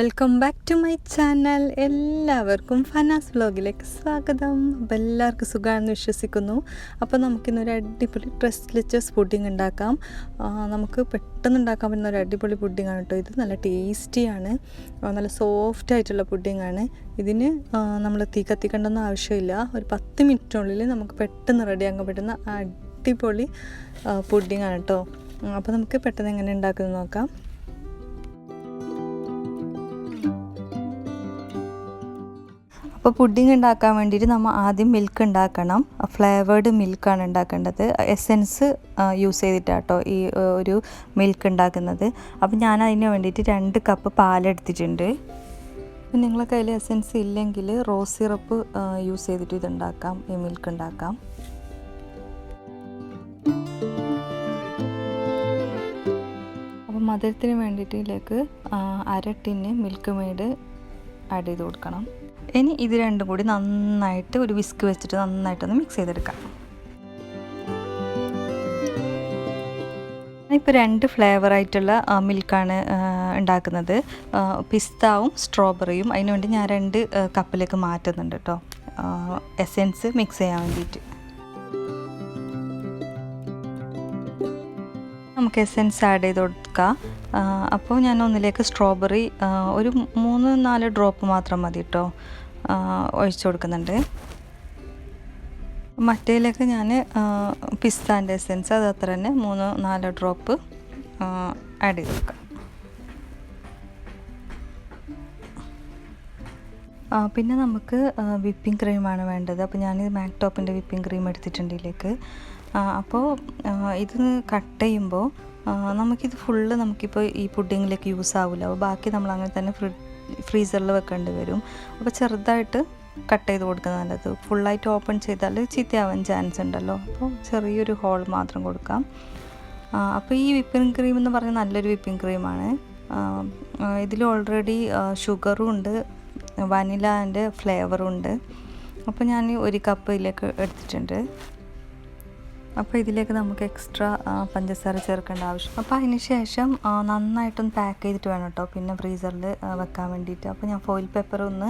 Welcome back to my channel എല്ലാവർക്കും ഫനാസ് വ്ലോഗിലേക്ക് സ്വാഗതം. അപ്പോൾ എല്ലാവർക്കും സുഖമാണെന്ന് വിശ്വസിക്കുന്നു. അപ്പോൾ നമുക്കിന്നൊരു അടിപൊളി ഡ്രസ്ലെച്ചസ് പുഡിംഗ് ഉണ്ടാക്കാം. നമുക്ക് പെട്ടെന്ന് ഉണ്ടാക്കാൻ പറ്റുന്ന ഒരു അടിപൊളി പുഡിംഗ് ആണ് കേട്ടോ ഇത്. നല്ല ടേസ്റ്റിയാണ് നല്ല സോഫ്റ്റ് ആയിട്ടുള്ള പുഡിംഗ് ആണ്. ഇതിന് നമ്മൾ തീ കത്തിക്കേണ്ടെന്ന് ആവശ്യമില്ല. ഒരു പത്ത് മിനിറ്റിനുള്ളിൽ നമുക്ക് പെട്ടെന്ന് റെഡിയാക്കാൻ പറ്റുന്ന അടിപൊളി പുഡിംഗ് ആണ് കേട്ടോ അപ്പോൾ നമുക്ക് പെട്ടെന്ന് എങ്ങനെ ഉണ്ടാക്കുന്നത് നോക്കാം. അപ്പോൾ പുഡിംഗ് ഉണ്ടാക്കാൻ വേണ്ടിയിട്ട് നമ്മൾ ആദ്യം മിൽക്ക് ഉണ്ടാക്കണം. ഫ്ലേവേർഡ് മിൽക്കാണ് ഉണ്ടാക്കേണ്ടത്. എസെൻസ് യൂസ് ചെയ്തിട്ടാട്ടോ ഈ ഒരു മിൽക്ക് ഉണ്ടാക്കുന്നത്. അപ്പോൾ ഞാൻ അതിന് വേണ്ടിയിട്ട് രണ്ട് കപ്പ് പാലെടുത്തിട്ടുണ്ട് അപ്പോൾ നിങ്ങളെ കയ്യിൽ എസെൻസ് ഇല്ലെങ്കിൽ റോസ് സിറപ്പ് യൂസ് ചെയ്തിട്ട് ഇതുണ്ടാക്കാം ഈ മിൽക്ക് ഉണ്ടാക്കാം. അപ്പോൾ മധുരത്തിന് വേണ്ടിയിട്ട് ഇതിലേക്ക് അര ടിന്ന് മിൽക്ക് മെയ്ഡ് ആഡ് ചെയ്ത് കൊടുക്കണം. ഇനി ഇത് രണ്ടും കൂടി നന്നായിട്ട് ഒരു വിസ്ക് വെച്ചിട്ട് നന്നായിട്ടൊന്ന് മിക്സ് ചെയ്തെടുക്കാം. ഇപ്പോൾ രണ്ട് ഫ്ലേവർ ആയിട്ടുള്ള മിൽക്കാണ് ഉണ്ടാക്കുന്നത്. പിസ്താവും സ്ട്രോബെറിയും അതിനുവേണ്ടി ഞാൻ രണ്ട് കപ്പിലേക്ക് മാറ്റുന്നുണ്ട് കേട്ടോ എസെൻസ് മിക്സ് ചെയ്യാൻ വേണ്ടിയിട്ട്. നമുക്ക് എസെൻസ് ആഡ് ചെയ്ത് കൊടുക്കാം. അപ്പോൾ ഞാൻ ഒന്നിലേക്ക് സ്ട്രോബെറി ഒരു മൂന്ന് നാല് ഡ്രോപ്പ് മാത്രം മതി കേട്ടോ ഒഴിച്ചു കൊടുക്കുന്നുണ്ട്. മറ്റേലേക്ക് ഞാൻ പിസ്താന്റെ എസെൻസ് അത് അത്ര തന്നെ മൂന്ന് നാല് ഡ്രോപ്പ് ആഡ് ചെയ്ത് കൊടുക്കാം. പിന്നെ നമുക്ക് വിപ്പിംഗ് ക്രീമാണ് വേണ്ടത്. അപ്പോൾ ഞാൻ മാക് ടോപ്പിന്റെ വിപ്പിംഗ് ക്രീം എടുത്തിട്ടുണ്ട് ഇതിലേക്ക്. അപ്പോൾ ഇത് കട്ട് ചെയ്യുമ്പോൾ നമുക്കിത് ഫുള്ള് നമുക്കിപ്പോൾ ഈ പുഡിങ്ങിലേക്ക് യൂസ് ആവില്ല അപ്പോൾ ബാക്കി നമ്മൾ അങ്ങനെ തന്നെ ഫ്രി ഫ്രീസറിൽ വെക്കേണ്ടി വരും. അപ്പോൾ ചെറുതായിട്ട് കട്ട് ചെയ്ത് കൊടുക്കുന്നത് നല്ലത്. ഫുള്ളായിട്ട് ഓപ്പൺ ചെയ്താൽ ചീത്തയാവാൻ ചാൻസ് ഉണ്ടല്ലോ. അപ്പോൾ ചെറിയൊരു ഹോൾ മാത്രം കൊടുക്കാം. അപ്പോൾ ഈ വിപ്പിംഗ് ക്രീം എന്ന് പറഞ്ഞാൽ നല്ലൊരു വിപ്പിംഗ് ക്രീമാണ് ഇതിൽ ഓൾറെഡി ഷുഗറും ഉണ്ട് വനിലാന്റെ ഫ്ലേവറും ഉണ്ട്. അപ്പോൾ ഞാൻ ഒരു കപ്പ് ഇതിലേക്ക് എടുത്തിട്ടുണ്ട്. അപ്പോൾ ഇതിലേക്ക് നമുക്ക് എക്സ്ട്രാ പഞ്ചസാര ചേർക്കേണ്ട ആവശ്യം. അപ്പോൾ അതിന് ശേഷം നന്നായിട്ടൊന്ന് പാക്ക് ചെയ്തിട്ട് വേണം കേട്ടോ. പിന്നെ ഫ്രീസറിൽ വെക്കാൻ വേണ്ടിയിട്ട്. അപ്പോൾ ഞാൻ ഫോയിൽ പേപ്പർ ഒന്ന്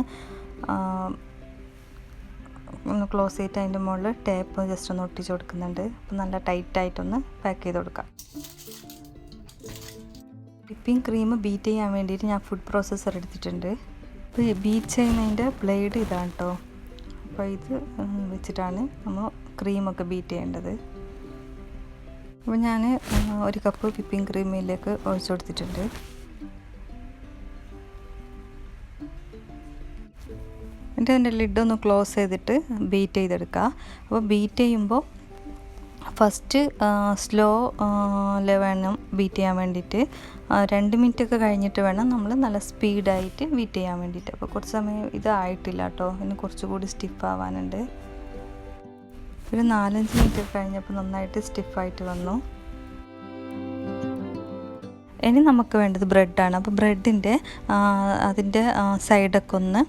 ഒന്ന് ക്ലോസ് ചെയ്തിട്ട് അതിന്റെ മുകളിൽ ടേപ്പ് ജസ്റ്റ് ഒന്ന് ഒട്ടിച്ച് കൊടുക്കുന്നുണ്ട്. അപ്പോൾ നല്ല ടൈറ്റായിട്ടൊന്ന് പാക്ക് ചെയ്ത് കൊടുക്കാം. വിപ്പിംഗ് ക്രീം ബീറ്റ് ചെയ്യാൻ വേണ്ടിയിട്ട് ഞാൻ ഫുഡ് പ്രോസസ്സർ എടുത്തിട്ടുണ്ട്. അപ്പോൾ ബീറ്റ് ചെയ്യുന്നതിന്റെ ബ്ലേഡ് ഇതാണ് കേട്ടോ. അപ്പോൾ ഇത് വെച്ചിട്ടാണ് നമ്മൾ ക്രീമൊക്കെ ബീറ്റ് ചെയ്യേണ്ടത്. അപ്പോൾ ഞാൻ ഒരു കപ്പ് വിപ്പിംഗ് ക്രീമിലേക്ക് ഒഴിച്ചു കൊടുത്തിട്ടുണ്ട്. എന്നിട്ട് അതിന്റെ ലിഡൊന്ന് ക്ലോസ് ചെയ്തിട്ട് ബീറ്റ് ചെയ്തെടുക്കുക. അപ്പോൾ ബീറ്റ് ചെയ്യുമ്പോൾ ഫസ്റ്റ് സ്ലോ വേണം ബീറ്റ് ചെയ്യാൻ വേണ്ടിയിട്ട്. രണ്ട് മിനിറ്റ് ഒക്കെ കഴിഞ്ഞിട്ട് വേണം നമ്മൾ നല്ല സ്പീഡായിട്ട് ബീറ്റ് ചെയ്യാൻ വേണ്ടിയിട്ട്. അപ്പോൾ കുറച്ച് സമയം ഇത് ആയിട്ടില്ല കേട്ടോ. ഇനി കുറച്ചുകൂടി സ്റ്റിഫ് ആവാനുണ്ട്. ഒരു നാലഞ്ച് മിനിറ്റ് കഴിഞ്ഞപ്പോൾ നന്നായിട്ട് സ്റ്റിഫായിട്ട് വന്നു. ഇനി നമുക്ക് വേണ്ടത് ബ്രെഡാണ്. അപ്പോൾ ബ്രെഡിന്റെ അതിന്റെ സൈഡൊക്കെ ഒന്ന്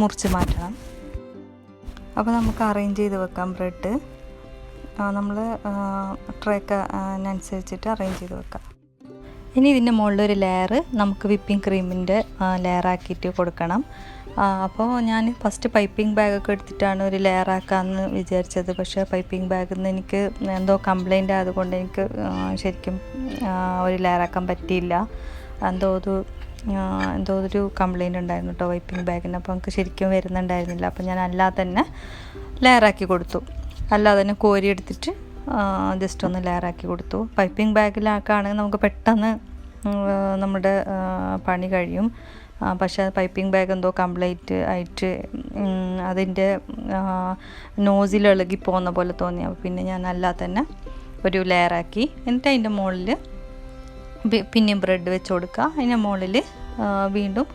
മുറിച്ച് മാറ്റണം. അപ്പോൾ നമുക്ക് അറേഞ്ച് ചെയ്ത് വെക്കാം ബ്രെഡ്. നമ്മൾ ട്രേക്ക് അനുസരിച്ചിട്ട് അറേഞ്ച് ചെയ്ത് വെക്കാം. ഇനി ഇതിന്റെ മുകളിലൊരു ലെയർ നമുക്ക് വിപ്പിംഗ് ക്രീമിന്റെ ലെയറാക്കിയിട്ട് കൊടുക്കണം. അപ്പോൾ ഞാൻ ഫസ്റ്റ് പൈപ്പിംഗ് ബാഗൊക്കെ എടുത്തിട്ടാണ് ഒരു ലെയർ ആക്കാമെന്ന് വിചാരിച്ചത്. പക്ഷേ പൈപ്പിംഗ് ബാഗിൽ നിന്ന് എനിക്ക് എന്തോ കംപ്ലൈന്റ് ആയതുകൊണ്ട് എനിക്ക് ശരിക്കും ഒരു ലെയർ ആക്കാൻ പറ്റിയില്ല. എന്തോ ഒരു എന്തോ ഒരു കംപ്ലൈന്റ് ഉണ്ടായിരുന്നു കേട്ടോ വൈപ്പിംഗ് ബാഗിന് അപ്പോൾ നമുക്ക് ശരിക്കും വരുന്നുണ്ടായിരുന്നില്ല. അപ്പോൾ ഞാൻ അല്ലാതെ തന്നെ ലെയറാക്കി കൊടുത്തു. അല്ലാതെ തന്നെ കോരി എടുത്തിട്ട് ജസ്റ്റ് ഒന്ന് ലെയറാക്കി കൊടുത്തു. പൈപ്പിംഗ് ബാഗിലാക്കുകയാണെങ്കിൽ നമുക്ക് പെട്ടെന്ന് നമ്മുടെ പണി കഴിയും. പക്ഷേ പൈപ്പിംഗ് ബാഗ് എന്തോ കംപ്ലൈന്റ് ആയിട്ട് അതിന്റെ നോസിൽ ഇളകി പോകുന്ന പോലെ തോന്നി. അപ്പോൾ പിന്നെ ഞാൻ അല്ലാതെ തന്നെ ഒരു ലെയറാക്കി. എന്നിട്ട് അതിന്റെ മുകളിൽ പിന്നെയും ബ്രെഡ് വെച്ച് കൊടുക്കുക. അതിന്റെ മുകളിൽ വീണ്ടും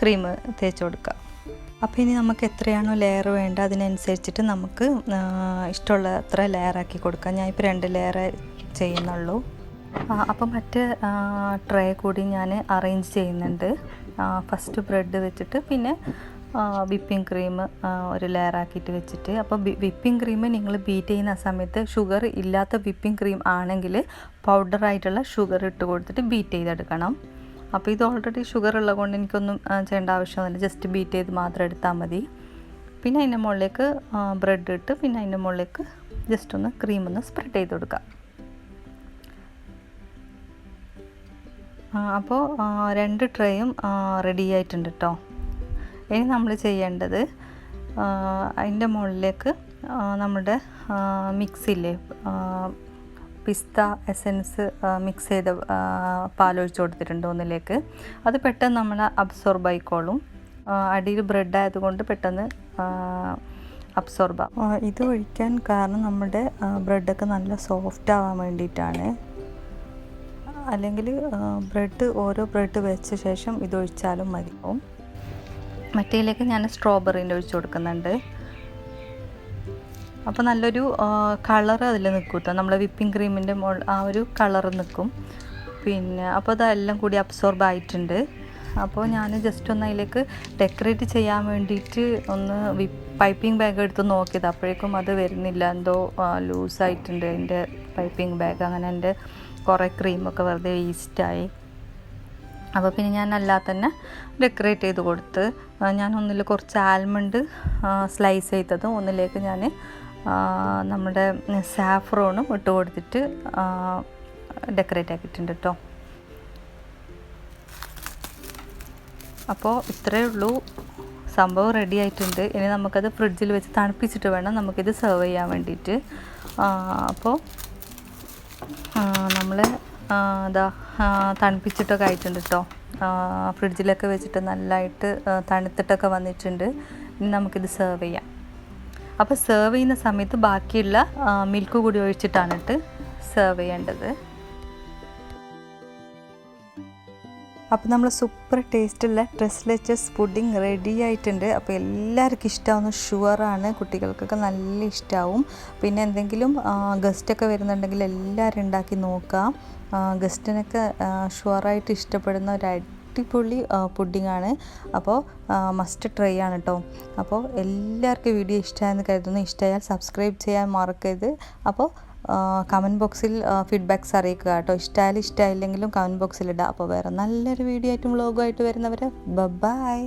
ക്രീം തേച്ച് കൊടുക്കുക. അപ്പോൾ ഇനി നമുക്ക് എത്രയാണോ ലെയർ വേണ്ട അതിനനുസരിച്ചിട്ട് നമുക്ക് ഇഷ്ടമുള്ള അത്ര ലെയറാക്കി കൊടുക്കാം. ഞാൻ ഇപ്പോൾ രണ്ട് ലെയർ ചെയ്യുന്നുള്ളൂ. അപ്പം മറ്റ് ട്രേ കൂടി ഞാൻ അറേഞ്ച് ചെയ്യുന്നുണ്ട്. ഫസ്റ്റ് ബ്രെഡ് വെച്ചിട്ട് പിന്നെ വിപ്പിംഗ് ക്രീം ഒരു ലെയർ ആക്കിയിട്ട് വെച്ചിട്ട്. അപ്പോൾ വിപ്പിംഗ് ക്രീം നിങ്ങൾ ബീറ്റ് ചെയ്യുന്ന സമയത്ത് ഷുഗർ ഇല്ലാത്ത വിപ്പിംഗ് ക്രീം ആണെങ്കിൽ പൗഡറായിട്ടുള്ള ഷുഗർ ഇട്ട് കൊടുത്തിട്ട് ബീറ്റ് ചെയ്തെടുക്കണം. അപ്പോൾ ഇത് ഓൾറെഡി ഷുഗർ ഉള്ളത് കൊണ്ട് എനിക്കൊന്നും ചെയ്യേണ്ട ആവശ്യമൊന്നുമില്ല. ജസ്റ്റ് ബീറ്റ് ചെയ്ത് മാത്രം എടുത്താൽ മതി. പിന്നെ അതിന്റെ മുകളിലേക്ക് ബ്രെഡ് ഇട്ട് പിന്നെ അതിന്റെ മുകളിലേക്ക് ജസ്റ്റ് ഒന്ന് ക്രീം ഒന്ന് സ്പ്രെഡ് ചെയ്ത് കൊടുക്കാം. അപ്പോൾ രണ്ട് ട്രേയും റെഡി ആയിട്ടുണ്ട് കേട്ടോ ഇനി നമ്മൾ ചെയ്യേണ്ടത് അതിന്റെ മുകളിലേക്ക് നമ്മുടെ മിക്സില്ലേ പിസ്ത എസൻസ് മിക്സ് ചെയ്ത പാലൊഴിച്ച് കൊടുത്തിട്ടുണ്ട് ഒന്നിലേക്ക്. അത് പെട്ടെന്ന് നമ്മൾ അബ്സോർബ് ആയിക്കോളും. അടിയിൽ ബ്രെഡ് ആയതുകൊണ്ട് പെട്ടെന്ന് അബ്സോർബ് ഇത് ഒഴിക്കാൻ കാരണം നമ്മുടെ ബ്രെഡൊക്കെ നല്ല സോഫ്റ്റ് ആവാൻ വേണ്ടിയിട്ടാണ്. അല്ലെങ്കിൽ ബ്രെഡ് ഓരോ ബ്രെഡ് വെച്ച ശേഷം ഇതൊഴിച്ചാലും മതിയാവും മറ്റേലേക്ക് ഞാൻ സ്ട്രോബെറിന്റെ ഒഴിച്ച് കൊടുക്കുന്നുണ്ട്. അപ്പോൾ നല്ലൊരു കളർ അതിൽ നിൽക്കും കേട്ടോ നമ്മളെ വിപ്പിംഗ് ക്രീമിന്റെ മോൾ ആ ഒരു കളർ നിൽക്കും. പിന്നെ അപ്പോൾ അതെല്ലാം കൂടി അബ്സോർബ് ആയിട്ടുണ്ട്. അപ്പോൾ ഞാൻ ജസ്റ്റ് ഒന്ന് അതിലേക്ക് ഡെക്കറേറ്റ് ചെയ്യാൻ വേണ്ടിയിട്ട് ഒന്ന് വി പൈപ്പിംഗ് ബാഗ് എടുത്ത് നോക്കിയത്. അപ്പോഴേക്കും അത് വരുന്നില്ല. എന്തോ ലൂസായിട്ടുണ്ട് എന്റെ പൈപ്പിംഗ് ബാഗ് അങ്ങനെ എന്റെ കുറേ ക്രീമൊക്കെ വെറുതെ വേസ്റ്റായി അപ്പോൾ പിന്നെ ഞാൻ അല്ലാതെ തന്നെ ഡെക്കറേറ്റ് ചെയ്ത് കൊടുത്ത് ഞാൻ ഒന്നിൽ കുറച്ച് ആൽമണ്ട് സ്ലൈസ് ചെയ്തതും ഒന്നിലേക്ക് ഞാൻ നമ്മുടെ സാഫ്രോണും ഇട്ട് കൊടുത്തിട്ട് ഡെക്കറേറ്റ് ആക്കിയിട്ടുണ്ട് കേട്ടോ അപ്പോൾ ഇത്രയേ ഉള്ളൂ. സംഭവം റെഡി ആയിട്ടുണ്ട്. ഇനി നമുക്കത് ഫ്രിഡ്ജിൽ വെച്ച് തണുപ്പിച്ചിട്ട് വേണം നമുക്കിത് സെർവ് ചെയ്യാൻ വേണ്ടിയിട്ട്. അപ്പോൾ നമ്മൾ ആ, തണുപ്പിച്ചിട്ടൊക്കെ ആയിട്ടുണ്ട് കേട്ടോ ഫ്രിഡ്ജിലൊക്കെ വെച്ചിട്ട് നല്ലതായിട്ട് തണുത്തിട്ടൊക്കെ വന്നിട്ടുണ്ട്. ഇനി നമുക്കിത് സെർവ് ചെയ്യാം. അപ്പോൾ സെർവ് ചെയ്യുന്ന സമയത്ത് ബാക്കിയുള്ള മിൽക്ക് കൂടി ഒഴിച്ചിട്ടാണ് സെർവ് ചെയ്യേണ്ടത്. അപ്പോൾ നമ്മൾ സൂപ്പർ ടേസ്റ്റുള്ള ഡ്രസ്ലെച്ചസ് പുഡിംഗ് റെഡി ആയിട്ടുണ്ട്. അപ്പോൾ എല്ലാവർക്കും ഇഷ്ടമാവുന്ന ഷുവറാണ് കുട്ടികൾക്കൊക്കെ നല്ല ഇഷ്ടമാവും പിന്നെ എന്തെങ്കിലും ഗസ്റ്റൊക്കെ വരുന്നുണ്ടെങ്കിൽ എല്ലാവരും ഉണ്ടാക്കി നോക്കാം. ഗസ്റ്റിനൊക്കെ ഷുവറായിട്ട് ഇഷ്ടപ്പെടുന്ന ഒരു അടിപൊളി പുഡിംഗ് ആണ്. അപ്പോൾ മസ്റ്റ് ട്രൈ ആണ് കേട്ടോ അപ്പോൾ എല്ലാവർക്കും വീഡിയോ ഇഷ്ടമായെന്ന് കരുതുന്നു. ഇഷ്ടമായാൽ സബ്സ്ക്രൈബ് ചെയ്യാൻ മറക്കരുത്. അപ്പോൾ കമന്റ് ബോക്സിൽ ഫീഡ്ബാക്ക്സ് അറിയിക്കുക കേട്ടോ. ഇഷ്ടമായാലും ഇഷ്ടമായില്ലെങ്കിലും കമന്റ് ബോക്സിൽ ഇടുക അപ്പോൾ വേറെ നല്ലൊരു വീഡിയോ ആയിട്ടും വ്ളോഗുമായിട്ട് വരുന്നവരെ ബൈ